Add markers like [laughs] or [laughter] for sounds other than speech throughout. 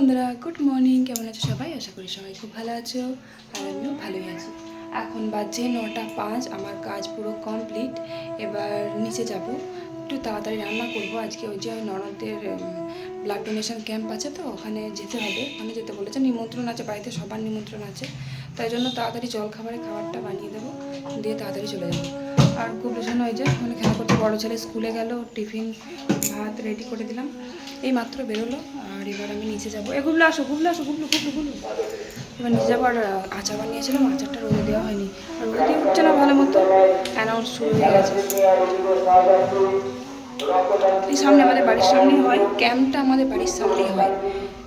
বন্ধুরা good morning কেমন আছো সবাই? আশা করি সবাই খুব ভালো আছো আর আমিও ভালোই আছি। এখন বাজে নটা পাঁচ, আমার কাজ পুরো কমপ্লিট এবার নিচে যাব। একটু তাড়াতাড়ি রান্না করব। আজকে ওই যে ননদের ব্লাড ডোনেশন ক্যাম্প আছে তো, ওখানে যেতে হবে। ওখানে যেতে বলেছে। নিমন্ত্রণ আছে, বাড়িতে সবার নিমন্ত্রণ আছে। তাই জন্য তাড়াতাড়ি জল খাবারের খাবারটা বানিয়ে দেবো। দিয়ে তাড়াতাড়ি চলে যাব। আর খুব ভীষণ ওই যে ওখানে খেলা করতে বড়ো ছেলে স্কুলে গেল। টিফিন, ভাত রেডি করে দিলাম। এই মাত্র বেরোলো, আর এবার আমি নিচে যাব। এ আসো, গুবলো আসো, গুবলো গুবলো গুবলো। এবার নিচে যাব, আর আচার বানিয়েছিলাম, আচারটা রোদে দেওয়া হয়নি। আর রোদে উঠছে না ভালো মতো অ্যানাউন্স শুরু হয়ে গেছে। এই সামনে আমাদের বাড়ির সামনেই হয় ক্যাম্পটা আমাদের বাড়ির সামনেই হয়।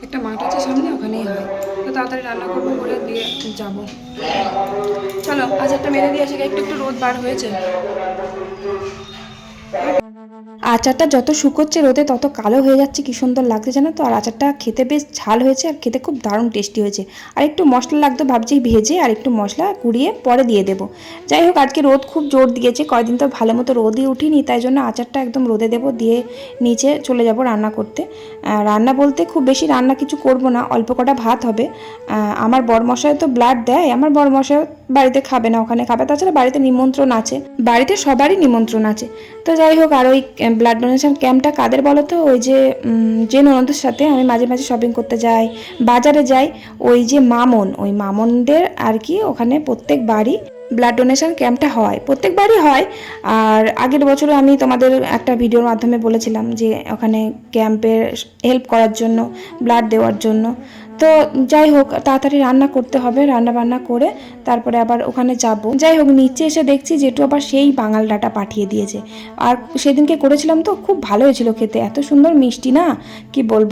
একটা মাঠ আছে সামনে, ওখানেই হয়। তো তাড়াতাড়ি রান্না করব, করে দিয়ে যাব। চলো, আচারটা মেরে দিয়ে আসি একটু একটু রোদ বার হয়েছে। আচারটা যত শুকোচ্ছে রোদে তত কালো হয়ে যাচ্ছে, কি সুন্দর লাগছে জানো তো? আর আচারটা খেতে বেশ ঝাল হয়েছে আর খেতে খুব দারুণ টেস্টি হয়েছে। আর একটু মশলা লাগতো ভাবছি ভেজে আর একটু মশলা কুড়িয়ে পরে দিয়ে দেবো। যাই হোক, আজকে রোদ খুব জোর দিয়েছে, কয়দিন তো ভালো মতো রোদই উঠিনি, তাই জন্য আচারটা একদম রোদে দেবো, দিয়ে নিচে চলে যাব রান্না করতে। রান্না বলতে খুব বেশি রান্না কিছু করব না, অল্প কটা ভাত হবে। আমার বরমশাই তো ব্লাড দেয়, আমার বরমশাই বাড়িতে খাবে না, ওখানে খাবে। তাছাড়া বাড়িতে নিমন্ত্রণ আছে। বাড়িতে সবারই নিমন্ত্রণ আছে। তো যাই হোক, আর ওই ব্লাড ডোনেশন ক্যাম্পটা কাদের বলো তো? ওই যে যে ননদের সাথে আমি মাঝে মাঝে শপিং করতে যাই, বাজারে যাই, ওই যে মামন, ওই মামনদের আর কি ওখানে প্রত্যেক বাড়ি ব্লাড ডোনেশন ক্যাম্পটা হয়। প্রত্যেকবারই হয়। আর আগের বছরও আমি তোমাদের একটা ভিডিওর মাধ্যমে বলেছিলাম যে, ওখানে ক্যাম্পের হেল্প করার জন্য ব্লাড দেওয়ার জন্য। তো যাই হোক, তাড়াতাড়ি রান্না করতে হবে। রান্না বান্না করে তারপরে আবার ওখানে যাব। যাই হোক, নিচে এসে দেখছি যেটু আবার সেই বাঙাল ডাটা পাঠিয়ে দিয়েছে। আর সেদিনকে করেছিলাম তো, খুব ভালো হয়েছিল খেতে। এত সুন্দর মিষ্টি না? কি বলব?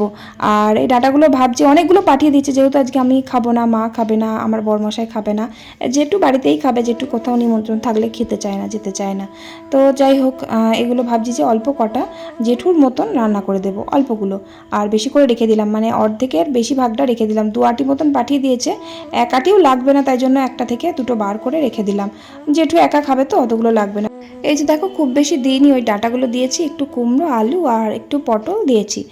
আর এই ডাটাগুলো ভাবছি, অনেকগুলো পাঠিয়ে দিচ্ছে যেহেতু আজকে আমি খাব না, মা খাবে না, আমার বরমশাই খাবে না। যেটু বাড়িতেই খাবে যেটু কোথাও নিমন্ত্রণ থাকলে খেতে চায় না, যেতে চায় না। তো যাই হোক এগুলো ভাবছি যে অল্প কটা জেঠুর মতন রান্না করে দেবো, অল্পগুলো। আর বেশি করে রেখে দিলাম মানে অর্ধেকের বেশি ভাগটা রেখে দিলাম। দু আটি মতন পাঠিয়ে দিয়েছে। এক আটিও লাগবে না, তাই জন্য একটা থেকে দুটো বার করে রেখে দিলাম। যেটু একা খাবে তো, অতগুলো লাগবে না। এই যে দেখো, খুব বেশি দিইনি ওই ডাটাগুলো দিয়েছি, একটু কুমড়ো, আলু আর একটু পটল দিয়েছি।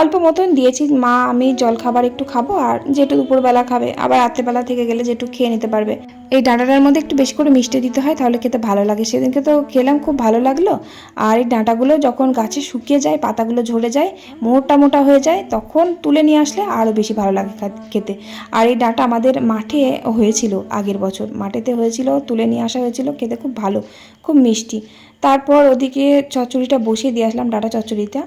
অল্প মতন দিয়েছি। মা, আমি জল খাবার একটু খাব আর যেটু দুপুরবেলা খাবে, আবার রাত্রেবেলা থেকে গেলে যেটু খেয়ে নিতে পারবে। এই ডাঁটাটার মধ্যে একটু বেশি করে মিষ্টি দিতে হয়, তাহলে খেতে ভালো লাগে। সেদিনকে তো খেলাম, খুব ভালো লাগল। আর এই ডাঁটাগুলো যখন গাছে শুকিয়ে যায়, পাতাগুলো ঝরে যায়, মোটা মোটা হয়ে যায়, তখন তুলে নিয়ে আসলে আরও বেশি ভালো লাগে খেতে। আর এই ডাঁটা আমাদের মাঠে হয়েছিল আগের বছর। মাঠেতে হয়েছিল, তুলে নিয়ে আসা হয়েছিল, খেতে খুব ভালো, খুব মিষ্টি। তারপর ওদিকে চচ্চড়িটা বসিয়ে দিয়ে আসলাম ডাটা চচ্চড়িটা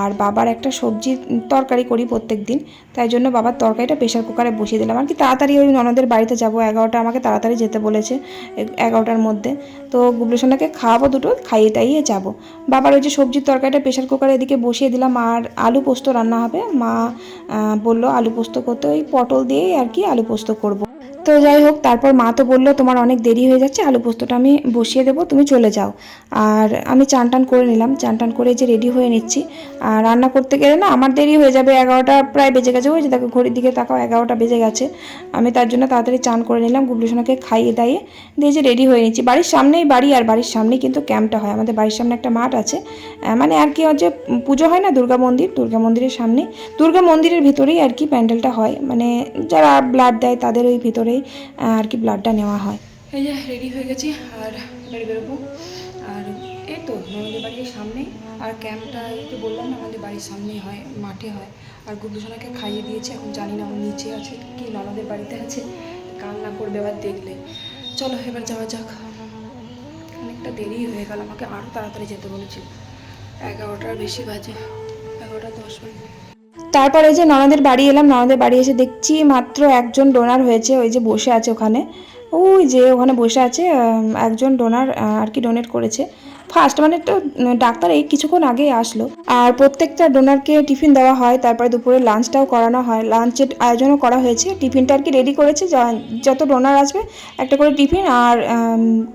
আর বাবার একটা সবজি তরকারি করি প্রত্যেক দিন তাই জন্য বাবার তরকারিটা প্রেশার কুকারে বসিয়ে দিলাম। আর কি তাড়াতাড়ি ওই ননদের বাড়িতে যাব, এগারোটা আমাকে তাড়াতাড়ি যেতে বলেছে এগারোটার মধ্যে। তো গুবলুসোনাকে খাওয়াবো দুটো, খাইয়ে টাইয়ে যাব। বাবার ওই যে সবজির তরকারিটা প্রেশার কুকারে এদিকে বসিয়ে দিলাম, আর আলু পোস্ত রান্না হবে। মা বলল আলু পোস্ত করতে, ওই পটল দিয়েই আর কি আলু পোস্ত করব। তো যাই হোক, তারপর মা তো বলল, তোমার অনেক দেরি হয়ে যাচ্ছে, আলু পোস্তটা আমি বসিয়ে দেবো, তুমি চলে যাও। আর আমি চান টান করে নিলাম, চান টান করে যে রেডি হয়ে নিচ্ছি। আর রান্না করতে গেলে না, আমার দেরি হয়ে যাবে, এগারোটা প্রায় বেজে গেছে, ওই যে দেখো ঘড়ির দিকে তাকাও, এগারোটা বেজে গেছে। আমি তার জন্য তাড়াতাড়ি চান করে নিলাম গুবলুসোনাকে খাইয়ে দাইয়ে দিয়ে যে রেডি হয়ে নিচ্ছি। বাড়ির সামনেই বাড়ি, আর বাড়ির সামনেই কিন্তু ক্যাম্পটা হয়। আমাদের বাড়ির সামনে একটা মাঠ আছে। মানে আর কি হচ্ছে পুজো হয় না দুর্গা মন্দির, দুর্গা মন্দিরের সামনে দুর্গা মন্দিরের ভিতরেই আর কি প্যান্ডেলটা হয়। মানে যারা ব্লাড দেয় তাদের ওই ভিতরেই আহ, আর কি ব্লাডটা নেওয়া হয়। এই যে রেডি হয়ে গেছি আর বাড়ি বেরোবো। আর এই তো ননদের বাড়ির সামনেই। আর ক্যাম্পটা তো বললাম না আমাদের বাড়ির সামনেই হয় মাঠে হয়। আর গুবলুসোনাকে খাইয়ে দিয়েছে এখন জানি না ও নিচে আছে কি ননদের বাড়িতে আছে। কান্না করবে আবার দেখলে। চলো এবার যাওয়া যাক। অনেকটা দেরি হয়ে গেল আমাকে আরও তাড়াতাড়ি যেতে বলেছিল। এগারোটার বেশি বাজে এগারোটা দশ মিনিট। তারপরে যে ননদের বাড়ি এলাম, ননদের বাড়ি এসে দেখছি মাত্র একজন ডোনার হয়েছে, ওই যে বসে আছে ওখানে। ওই যে ওখানে বসে আছে একজন ডোনার আর কি ডোনেট করেছে। ফার্স্ট মানে তো ডাক্তার এই কিছুক্ষণ আগেই আসলো। আর প্রত্যেকটা ডোনারকে টিফিন দেওয়া হয়, তারপরে দুপুরে লাঞ্চটাও করানো হয়। লাঞ্চের আয়োজনও করা হয়েছে। টিফিনটা আর কি রেডি করেছে যত ডোনার আসবে, একটা করে টিফিন আর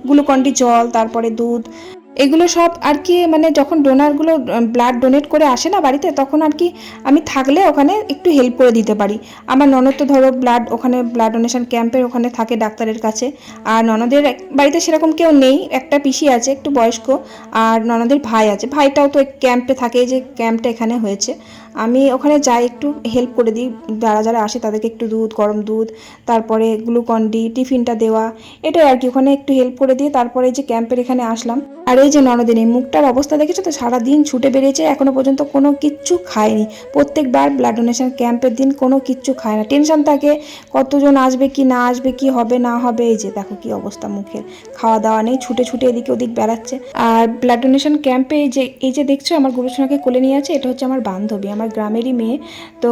গ্লুকন্ডি জল, তারপরে দুধ এগুলো সব আর কি মানে যখন ডোনারগুলো ব্লাড ডোনেট করে আসে না বাড়িতে, তখন আর কি আমি থাকলে ওখানে একটু হেল্প করে দিতে পারি। আমার ননদ তো ধরো ব্লাড ওখানে ব্লাড ডোনেশন ক্যাম্পের ওখানে থাকে ডাক্তারের কাছে। আর ননদের বাড়িতে সেরকম কেউ নেই, একটা পিসি আছে, একটু বয়স্ক। আর ননদের ভাই আছে, ভাইটাও তো ক্যাম্পে থাকে যে ক্যাম্পটা এখানে হয়েছে। আমি ওখানে যাই, একটু হেল্প করে দিই। যারা যারা আসে তাদেরকে একটু দুধ, গরম দুধ, তারপরে গ্লুকন ডি টিফিনটা দেওয়া, এটাই আর কি। ওখানে একটু হেল্প করে দিয়ে তারপরে যে ক্যাম্পের এখানে আসলাম। আর এই যে ননদিনী, মুখটার অবস্থা দেখেছ তো? সারাদিন ছুটে বেরিয়েছে, এখনও পর্যন্ত কোনো কিচ্ছু খায়নি। প্রত্যেকবার ব্লাড ডোনেশন ক্যাম্পের দিন কোনো কিচ্ছু খায় না। টেনশন থাকে, কতজন আসবে, কি না আসবে, কি হবে, না হবে, এই যে দেখো কি অবস্থা মুখের। খাওয়া দাওয়া নেই, ছুটে ছুটে এদিকে ওদিক বেড়াচ্ছে। আর ব্লাড ডোনেশন ক্যাম্পে এই যে এই যে দেখছ, আমার গুরুসোনাকে কোলে নিয়ে আছে, এটা হচ্ছে আমার বান্ধবী। আমার গ্রামেরই মেয়ে, তো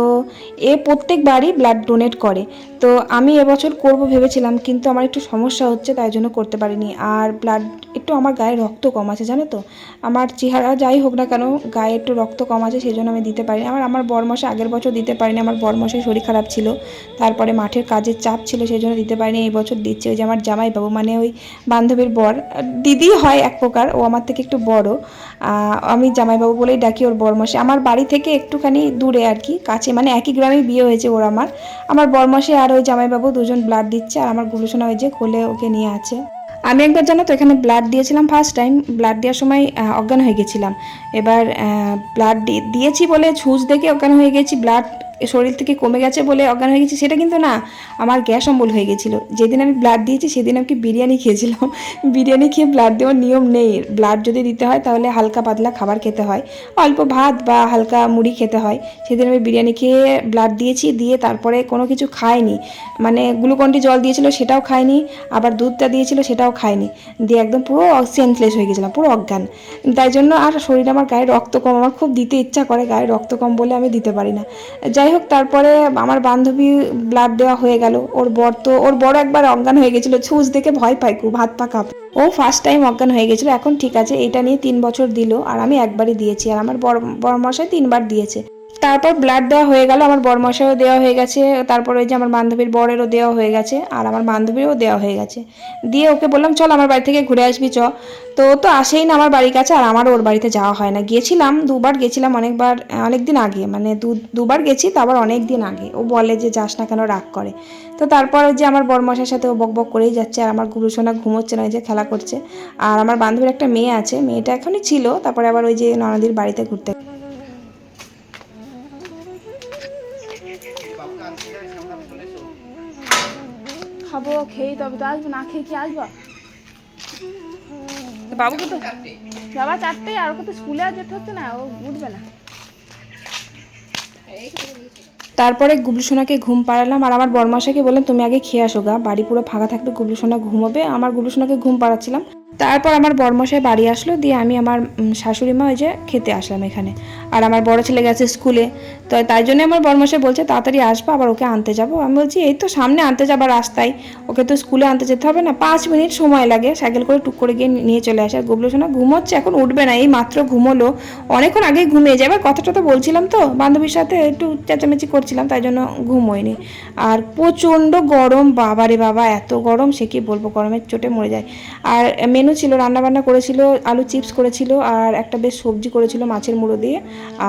এ প্রত্যেকবারই ব্লাড ডোনেট করে। তো আমি এবছর করব ভেবেছিলাম, কিন্তু আমার একটু সমস্যা হচ্ছে, তাই জন্য করতে পারিনি। আর ব্লাড একটু আমার গায়ে রক্ত কম আছে, জানো তো? আমার চেহারা যাই হোক না কেন, গায়ে একটু রক্ত কম আছে সেই জন্য আমি দিতে পারিনি। আমার আমার বরমশা আগের বছর দিতে পারিনি, আমার বরমশাই শরীর খারাপ ছিল। তারপরে মাঠের কাজের চাপ ছিল সেই জন্য দিতে পারিনি। এই বছর দিচ্ছে ওই যে আমার জামাইবাবু মানে ওই বান্ধবীর বর। দিদি হয় এক প্রকার, ও আমার থেকে একটু বড়। আমি জামাইবাবু বলেই ডাকি ওর বরমশাই। আমার বাড়ি থেকে একটুখানি দূরে আর কি, কাছে মানে একই গ্রামেই বিয়ে হয়েছে ওর আমার। আমার বরমশাই আর ওই জামাইবাবু দুজন ব্লাড দিচ্ছে, আর আমার গুলুসোনা ওই যে কোলে ওকে নিয়ে আছে। আমি একবার জানো তো, এখানে ব্লাড দিয়েছিলাম ফার্স্ট টাইম ব্লাড দেওয়ার সময় অজ্ঞান হয়ে গেছিলাম। এবার ব্লাড দিয়েছি বলে ছুঁচ দেখে অজ্ঞান হয়ে গেছি ব্লাড শরীর থেকে কমে গেছে বলে অজ্ঞান হয়ে গেছি, সেটা কিন্তু না, আমার গ্যাস অম্বল হয়ে গেছিল। যেদিন আমি ব্লাড দিয়েছি, সেদিন আমি বিরিয়ানি খেয়েছিলাম? [laughs] বিরিয়ানি খেয়ে ব্লাড দেওয়ার নিয়ম নেই। ব্লাড যদি দিতে হয়, তাহলে হালকা পাতলা খাবার খেতে হয়। অল্প ভাত বা হালকা মুড়ি খেতে হয়। সেদিন আমি বিরিয়ানি খেয়ে ব্লাড দিয়েছি, দিয়ে তারপরে কোনো কিছু খাইনি। মানে গ্লুকন্ডি জল দিয়েছিল, সেটাও খাইনি। আবার দুধটা দিয়েছিল, সেটাও খাইনি। দিয়ে একদম পুরো সেন্সলেস হয়ে গেছিলাম, পুরো অজ্ঞান। তাই জন্য আর শরীরে আমার গায়ে রক্ত কম আমার খুব দিতে ইচ্ছা করে গায়ে রক্ত কম বলে আমি দিতে পারি না। যাই হোক, তারপরে আমার বান্ধবী ব্লাড দেওয়া হয়ে গেল। ওর বর তো, ওর বড় একবার অজ্ঞান হয়ে গেছিল, ছুঁচ দেখে ভয় পাই খুব, হাত পা কাপ। ও ফার্স্ট টাইম অজ্ঞান হয়ে গেছিল, এখন ঠিক আছে, এটা নিয়ে তিন বছর দিল, আর আমি একবারই দিয়েছি, আর আমার বড় বড় মশাই তিনবার দিয়েছে। তারপর ব্লাড দেওয়া হয়ে গেল, আমার বরমশাইও দেওয়া হয়ে গেছে, তারপর ওই যে আমার বান্ধবীর বরেরও দেওয়া হয়ে গেছে, আর আমার বান্ধবীরও দেওয়া হয়ে গেছে। দিয়ে ওকে বললাম, চল আমার বাড়ি থেকে ঘুরে আসবি, চ। তো তো আসেই না আমার বাড়ির কাছে, আর আমারও ওর বাড়িতে যাওয়া হয় না। গিয়েছিলাম দুবার গেছিলাম অনেকবার অনেক দিন আগে মানে দু, দুবার গেছি, তো আবার অনেক দিন আগে। ও বলে যে, যাস না কেন, রাগ করে। তো তারপর ওই যে আমার বরমশার সাথে ও বক বক করেই যাচ্ছে, আর আমার গুরুসোনা ঘুমোচ্ছে না, ওই যে খেলা করছে। আর আমার বান্ধবীর একটা মেয়ে আছে, মেয়েটা এখনই ছিল, তারপরে আবার ওই যে ননদির বাড়িতে ঘুরতে খেয়ে তবে তো আসব না খেয়ে কি আসব? বাবুকে তো বাবা চারটে আর ওকে তো স্কুলে আর যেতে হচ্ছে না ও উঠবে না। তারপরে গুবলুসোনাকে ঘুম পাড়ালাম আর আমার বরমাসাকে বললাম তুমি আগে খেয়ে আসো গা বাড়ি পুরো ফাঁকা থাকবে গুবলুসোনা ঘুমোবে। আমার গুবলুসোনাকে ঘুম পাড়াচ্ছিলাম। তারপর আমার বরমশাই বাড়ি আসলো দিয়ে আমি আমার শাশুড়ি মা ওই যে খেতে আসলাম এখানে। আর আমার বড় ছেলে গেছে স্কুলে। তো তাই জন্য আমার বরমশাই বলছে, তাড়াতাড়ি আসব, আবার ওকে আনতে যাব। আমি বলছি, এই তো সামনে আনতে যাবার রাস্তায়। ওকে তো স্কুলে আনতে যেতে হবে না, পাঁচ মিনিট সময় লাগে। সাইকেল করে টুক করে গিয়ে নিয়ে চলে আসে। আর গুবলু সোনা ঘুমোচ্ছে, এখন উঠবে না, এই মাত্র ঘুমোলো। অনেকক্ষণ আগে ঘুমিয়ে যায়। এবার কথাটা তো বলছিলাম তো, বান্ধবীর সাথে একটু চেঁচামেচি করছিলাম, তাই জন্য ঘুম ঘুমোয়নি। আর প্রচণ্ড গরম, বাবারে বাবা, এত গরম, সে কি বলব, গরমের চোটে মরে যায়। আর মেনু ছিল, রান্নাবান্না করেছিল, আলু চিপস করেছিল, আর একটা বেশ সবজি করেছিল মাছের মুড়ো দিয়ে।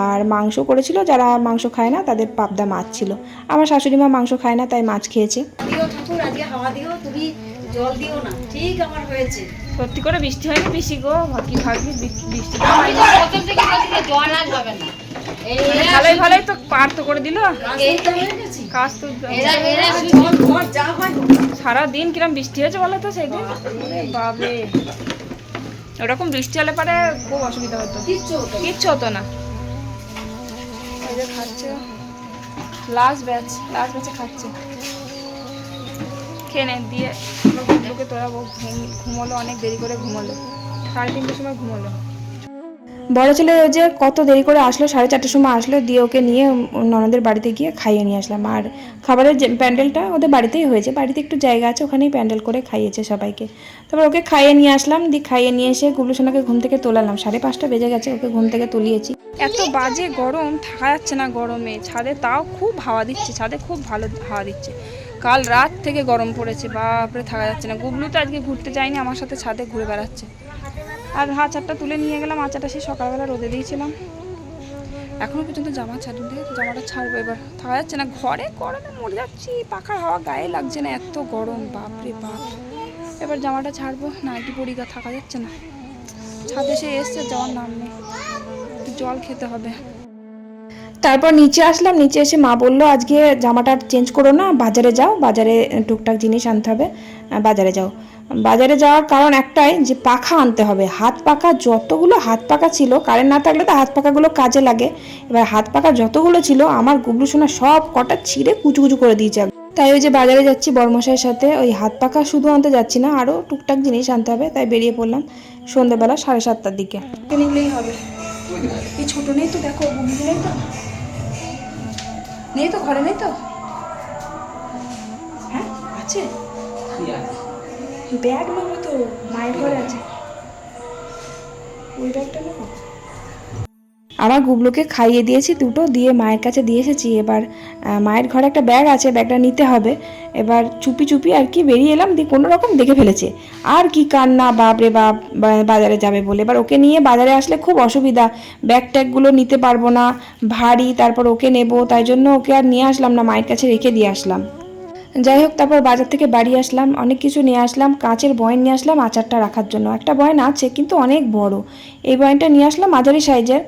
আর মাংস করেছিল যারা মাংস খায় না তাদের পাবদা মাছ ছিল। আমার শাশুড়ি মা মাংস খায় না তাই মাছ খেয়েছে। দিও ঠাকুর আজকে হাওয়া দিও তুমি জল দিও না। ঠিক আমার হয়েছে। সত্যি করে বৃষ্টি হয়নি বেশি গো? কি ভাবি বৃষ্টি আমি তো প্রথম থেকে বলছি যে জল আর হবে না। ভালোই ভালোই তো পার তো করে দিল। এই তো হয়ে গেছি। কাজ তো এরা এরা জল ঘর যা হয় হোক। সারা দিন কিরম বৃষ্টি হয়েছে বলো তো সেদিন? বাবে ওরকম বৃষ্টি হলে পরে খুব অসুবিধা হতো। কিচ্ছু হতো না। যে খাচ্ছে। লাস্ট ব্যাচ লাস্ট ব্যাচে খাচ্ছে। খেয়ে নে, দিয়ে লোকে তোরা ঘুম ঘুমোলো, অনেক দেরি করে ঘুমোলো। সাড়ে তিনটের সময় ঘুমোলো। বড় ছেলে যে কত দেরি করে আসলো, সাড়ে চারটের সময় আসলো, দিয়ে ওকে নিয়ে ননদের বাড়িতে গিয়ে খাইয়ে নিয়ে আসলাম। আর খাবারের প্যান্ডেলটা ওদের বাড়িতেই হয়েছে, বাড়িতে একটু জায়গা আছে, ওখানেই প্যান্ডেল করে খাইয়েছে সবাইকে। তারপর ওকে খাইয়ে নিয়ে আসলাম, দিয়ে খাইয়ে নিয়ে এসে গুবলুসোনাকে ঘুম থেকে তোলালাম। সাড়ে পাঁচটা বেজে গেছে, ওকে ঘুম থেকে তুলিয়েছি। এত বাজে গরম থাকা যাচ্ছে না গরমে। ছাদে তাও খুব হাওয়া দিচ্ছে, ছাদে খুব ভালো হাওয়া দিচ্ছে। কাল রাত থেকে গরম পড়েছে, বাপরে থাকা যাচ্ছে না। গুবলু তো আজকে ঘুরতে যায়নি, আমার সাথে ছাদে ঘুরে বেড়াচ্ছে। আর আচারটা তুলে নিয়ে গেলাম, আচারটা সেই সকালবেলা রোদে দিয়েছিলাম। এখনও পর্যন্ত জামা ছাড়িনি জামাটা ছাড়বো এবার। থাকা যাচ্ছে না, ঘরে গরমে মরে যাচ্ছি পাখার হাওয়া গায়ে লাগছে না, এত গরম, বাপরে বাপ। এবার জামাটা ছাড়বো, না নাইটি পরিগা থাকা যাচ্ছে না। ছাদে সে এসছে যাওয়ার নাম নেই। জল খেতে হবে। তারপর নিচে আসলাম, নিচে এসে মা বলল, আজকে জামাটা চেঞ্জ করো না, বাজারে যাও, বাজারে টুকটাক জিনিস আনতে হবে বাজারে যাও। বাজারে যাওয়ার কারণ একটাই যে পাখা আনতে হবে। হাত পাখা যতগুলো হাত পাখা ছিল কারেন্ট না থাকলে তো হাত পাখাগুলো কাজে লাগে। এবার হাত পাখা যতগুলো ছিল আমার গুবলু সোনা সব কটা ছিঁড়ে কুচু কুচু করে দিয়েছে। তাই ওই যে বাজারে যাচ্ছি বর্মশাইয়ের সাথে ওই হাত পাখা শুধু আনতে যাচ্ছি না আরও টুকটাক জিনিস আনতে হবে। তাই বেরিয়ে পড়লাম সন্ধ্যেবেলা সাড়ে সাতটার দিকে। নিলেই হবে। এই ছোট নেই তো দেখো নেই তো। নেই তো ঘরে নেই তো? হ্যাঁ আছে। ব্যাগ নেব তো, মায়ের ঘরে আছে। ওই ব্যাগটা নেব? আমার গুবলুকে খাইয়ে দিয়েছি দুটো, দিয়ে মায়ের কাছে দিয়ে এসেছি। এবার মায়ের ঘরে একটা ব্যাগ আছে, ব্যাগটা নিতে হবে। এবার চুপি চুপি আর কি বেরিয়ে এলাম, দিয়ে কোনো রকম দেখে ফেলেছে। আর কি কান্না, বাপ রে বাপ বাজারে যাবে বলে। এবার ওকে নিয়ে বাজারে আসলে খুব অসুবিধা। ব্যাগ ট্যাগগুলো নিতে পারব না, ভারী, তারপর ওকে নেব। তাই জন্য ওকে আর নিয়ে আসলাম না, মায়ের কাছে রেখে দিয়ে আসলাম। যাই হোক, তারপর বাজার থেকে বাড়ি আসলাম, অনেক কিছু নিয়ে আসলাম, কাঁচের বয়ন নিয়ে আসলাম আচারটা রাখার জন্য। একটা বয়ন আছে, কিন্তু অনেক বড়। এই বয়নটা নিয়ে আসলাম মাঝারি সাইজের।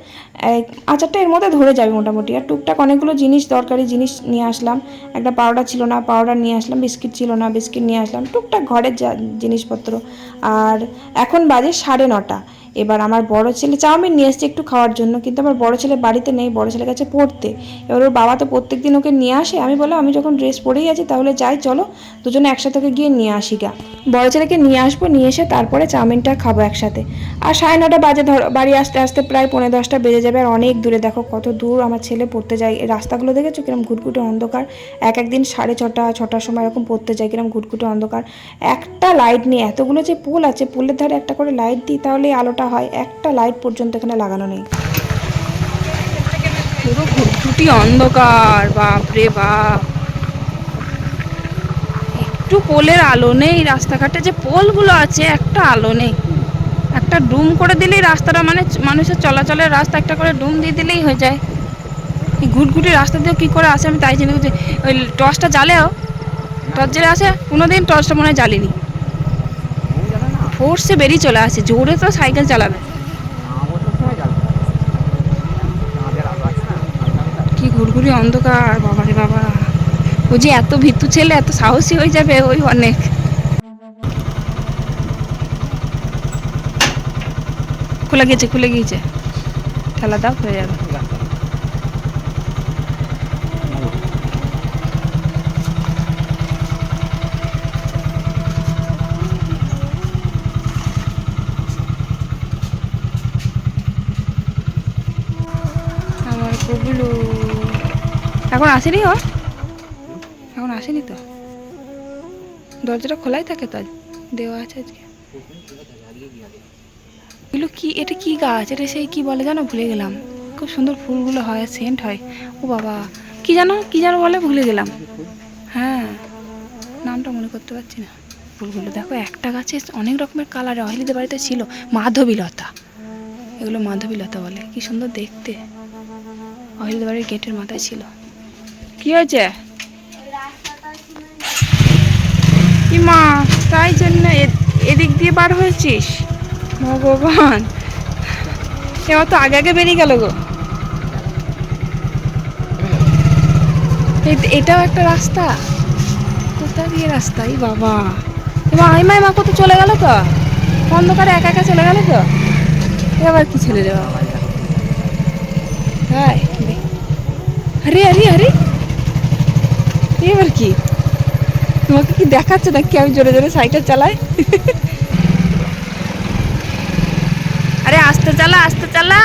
আচারটা এর মধ্যে ধরে যাবে মোটামুটি। আর টুকটাক অনেকগুলো জিনিস দরকারি জিনিস নিয়ে আসলাম। একটা পাউডার ছিল না, পাউডার নিয়ে আসলাম, বিস্কিট ছিল না, বিস্কিট নিয়ে আসলাম, টুকটাক ঘরের যা জিনিসপত্র। আর এখন বাজে সাড়ে নটা। এবার আমার বড় ছেলে, চাউমিন নিয়ে এসছে একটু খাওয়ার জন্য, কিন্তু আমার বড় ছেলে বাড়িতে নেই, বড় ছেলে কাছে পড়তে। এবার ওর বাবা তো প্রত্যেক দিন ওকে নিয়ে আসে। আমি বললাম, আমি যখন ড্রেস পরেই আছি, তাহলে যাই, চলো, দুজনে একসাথে ওকে গিয়ে নিয়ে আসি গা। বড় ছেলেকে নিয়ে আসব, নিয়ে এসে তারপরে চাউমিনটা খাব একসাথে। আর সাড়ে নটা বাজে ধর, বাড়ি আসতে আসতে প্রায় পৌনে দশটা বেজে যাবে। আর অনেক দূরে দেখো কত দূর আমার ছেলে পড়তে যায়। রাস্তাগুলো দেখেছ কিরম ঘুটঘুটে অন্ধকার? এক একদিন সাড়ে ছটা, ছটার সময় এরকম পড়তে যায় কিরম ঘুটঘুটে অন্ধকার। একটা লাইট নেই, এতগুলো যে পোল আছে পোলের ধারে একটা করে লাইট দিই তাহলে আলোটা হয়। একটা লাইট পর্যন্ত এখানে লাগানো নেই। পুরো ঘুটঘুটি অন্ধকার বাপ রে বাপ। একটু পোলের আলো নেই, রাস্তাঘাটে যে পোলগুলো আছে, একটা আলো নেই। একটা ডুম করে দিলেই রাস্তাটা মানে মানুষের চলাচলের রাস্তা, একটা করে ডুম দিয়ে দিলেই হয়ে যায়। ঘুটঘুটি রাস্তা দিয়েও কী করে আসে আমি তাই জেনে যে ওই টর্চটা জ্বালেও, টর্চ জ্বালে আসে, কোনোদিন টর্চটা মনে হয় জ্বালিনি। ফোর্সে বেরিয়ে চলে আসে, জোরে তো সাইকেল চালাবে। কি ঘুরঘুরি অন্ধকার, বাবারে বাবা ও যে এত ভিতু ছেলে, এত সাহসী হয়ে যাবে ওই অনেক। খুলে গিয়েছে খুলে গিয়েছে। খেলা দাও হয়ে যাবে। আমার কুবলু। এখন আসেনি ও? এখন আসেনি তো? দরজাটা খোলাই থাকে তো? দেওয়া আছে আজকে। এগুলো কি, এটা কি গাছ? এটা সেই কি বলে জানো? ভুলে গেলাম। খুব সুন্দর ফুলগুলো হয়, সেন্ট হয়। ও বাবা, কি জানো? কি জানো বলে, ভুলে গেলাম। হ্যাঁ নামটা মনে করতে পারছি না। ফুলগুলো দেখো, একটা গাছে অনেক রকমের কালার অহিলিদের বাড়িতে ছিল মাধবীলতা। এগুলো মাধবীলতা বলে। কি সুন্দর দেখতে। অহিল বাড়ির গেটের মাথায় ছিল। কি হয়েছে? মা তাই জন্য এদিক দিয়ে বার হয়েছিস? ভগবান। এবার তো আগে আগে বেরিয়ে গেল গো। এটাও একটা রাস্তা। কোথা দিয়ে রাস্তা? এই বাবা। এবার আই মাই মা কত চলে গেল তো? অন্ধকারে একা একা চলে গেল তো? এবার কি ছেলে রে বাবা? হাই আরে আরে এবার কি? তোমাকে কি দেখাচ্ছে নাকি আমি জোরে জোরে সাইকেল চালাই আরে আস্তে চালা আস্তে চালা।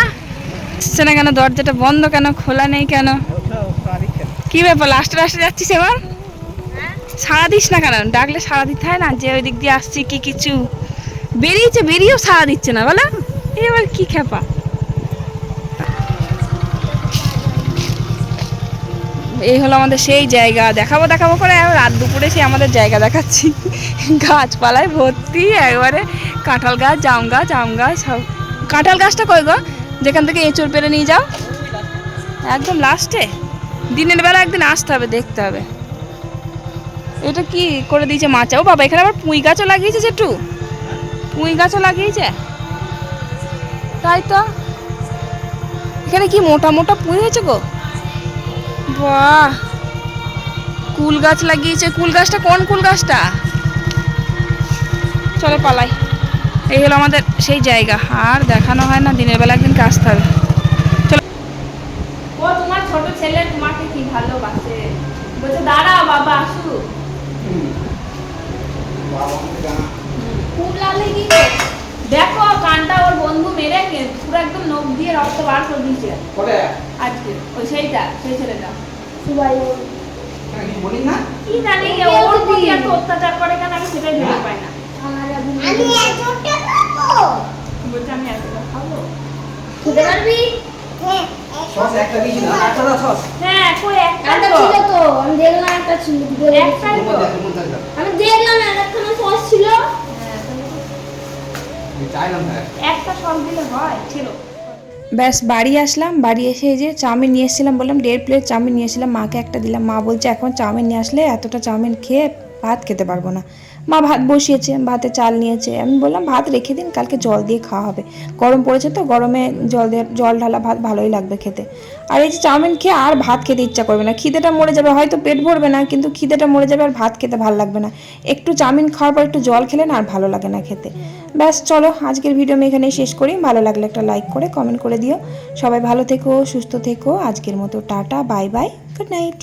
আসছে না কেন? দরজাটা বন্ধ কেন? খোলা নেই কেন? কি ব্যাপার? লাস্টে লাস্টে যাচ্ছিস এবার? সাড়া দিস না কেন? ডাকলে সাড়া দিতে হয় না? যে ওই দিক দিয়ে আসছি কি কিছু। বেরিয়েছে, বেরিয়েও সাড়া দিচ্ছে না, বলো। এবার কি খেপা এই হলো আমাদের সেই জায়গা। দেখাবো দেখাবো করে। রাত দুপুরে সে আমাদের জায়গা দেখাচ্ছি। গাছপালায় ভর্তি, একবারে কাঁঠাল গাছ, জাম গাছ, আম গাছ, সব। কাঁঠাল গাছটা কই গো? যেখান থেকে এঁচড় পেরে নিয়ে যাও। একদম লাস্টে দিনের বেলা একদিন আসতে হবে, দেখতে হবে। এটা কি করে দিয়েছে মাচা ও বাবা, এখানে আবার পুঁই গাছও লাগিয়েছে যেটু পুঁই গাছও লাগিয়েছে? তাই তো। এখানে কি মোটা মোটা পুঁই হয়েছে গো? বাহ! কুল গাছ লাগিয়েছে। কুল গাছটা কোন কুল গাছটা? চলো পালাই। এই হলো আমাদের সেই জায়গা। আর দেখানো হয় না দিনের বেলা একদিন আসতে হবে। ও তোমার ছোট ছেলে তোমাকে কি ভালোবাসে? বলছে দাঁড়া বাবা আসু। খুব লাগলে কি দেখো কানটা ওর বন্ধু মেরে পুরো একদম নখ দিয়ে রক্ত বার করে দিয়েছে। আজকে। ওই সেইটা সেই ছেলেটা। কি জানি ওর প্রতি এত অত্যাচার করে কেন আমি সেটাই ভেবে পাই না। আমি বলছে আমি এতটা খাব? খেতে পারবি? হ্যাঁ হ্যাঁ কই একটা একটা ছিল তো আমি দেখলাম একটা ছিল একটাই তো? আমি দেখলাম একখানা সস ছিল। একটা সব দিলে হয় ছিল। ব্যাস বাড়ি আসলাম বাড়ি এসে এই যে চাউমিন নিয়ে এসেছিলাম বললাম দেড় প্লেট চাউমিন নিয়ে এসেছিলাম মাকে একটা দিলাম। মা বলছে এখন চাউমিন নিয়ে আসলে এতটা চাউমিন খেয়ে ভাত খেতে পারব না। মা ভাত বসিয়েছে, ভাতে চাল নিয়েছে। আমি বললাম, ভাত রেখে দিন, কালকে জল দিয়ে খাওয়া হবে। গরম পড়েছে তো, গরমে জল দিয়ে, জল ঢালা ভাত ভালোই লাগবে খেতে। আর এই যে চাউমিন খেয়ে আর ভাত খেতে ইচ্ছা করবে না। খিদেটা মরে যাবে, হয়তো পেট ভরবে না, কিন্তু খিদেটা মরে যাবে আর ভাত খেতে ভালো লাগবে না। একটু চাউমিন খাওয়ার পর একটু জল খেলে না আর ভালো লাগে না খেতে। ব্যাস, চলো, আজকের ভিডিও আমি এখানেই শেষ করি। ভালো লাগলে একটা লাইক করে, কমেন্ট করে দিও। সবাই ভালো থেকো, সুস্থ থেকো। আজকের মতো tata, bye bye, good night.